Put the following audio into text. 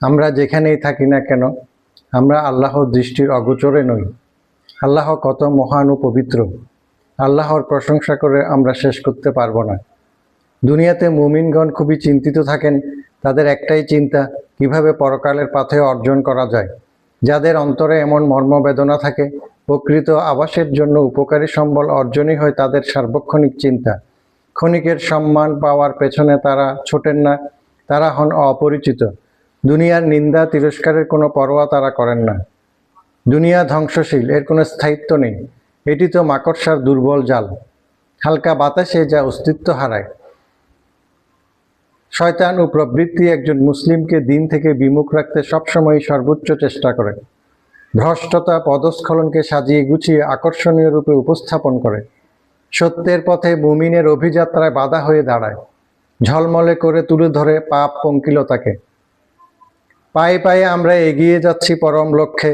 আমরা যেখানেই থাকি না কেন, আমরা আল্লাহর দৃষ্টির অগোচরে নই। আল্লাহ কত মহান ও পবিত্র। আল্লাহর প্রশংসা করে আমরা শেষ করতে পারব না। দুনিয়াতে মুমিনগণ খুবই চিন্তিত থাকেন। তাদের একটাই চিন্তা, কীভাবে পরকালের পাথে অর্জন করা যায়। যাদের অন্তরে এমন মর্মবেদনা থাকে, প্রকৃত আবাসের জন্য উপকারী সম্বল অর্জনই হয় তাদের সার্বক্ষণিক চিন্তা। ক্ষণিকের সম্মান পাওয়ার পেছনে তারা ছোটেন না, তারা হন অপরিচিত। দুনিয়ার নিন্দা, তিরস্কারের কোনো পরোয়া তারা করেন না। দুনিয়া ধ্বংসশীল, এর কোনো স্থায়িত্ব নেই। এটি তো মাকড়সার দুর্বল জাল। হালকা বাতাসে যা অস্তিত্ব হারায়। শয়তান ও প্রবৃত্তি একজন মুসলিমকে দিন থেকে বিমুখ রাখতে সবসময় সর্বোচ্চ চেষ্টা করে। ভ্রষ্টতা পদস্খলনকে সাজিয়ে গুছিয়ে আকর্ষণীয় রূপে উপস্থাপন করে। সত্যের পথে মুমিনের অভিযাত্রায় বাধা হয়ে দাঁড়ায়। ঝলমলে করে তুলে ধরে পাপ পঙ্কিলতাকে। পায়ে পায়ে আমরা এগিয়ে যাচ্ছি পরম লক্ষ্যে।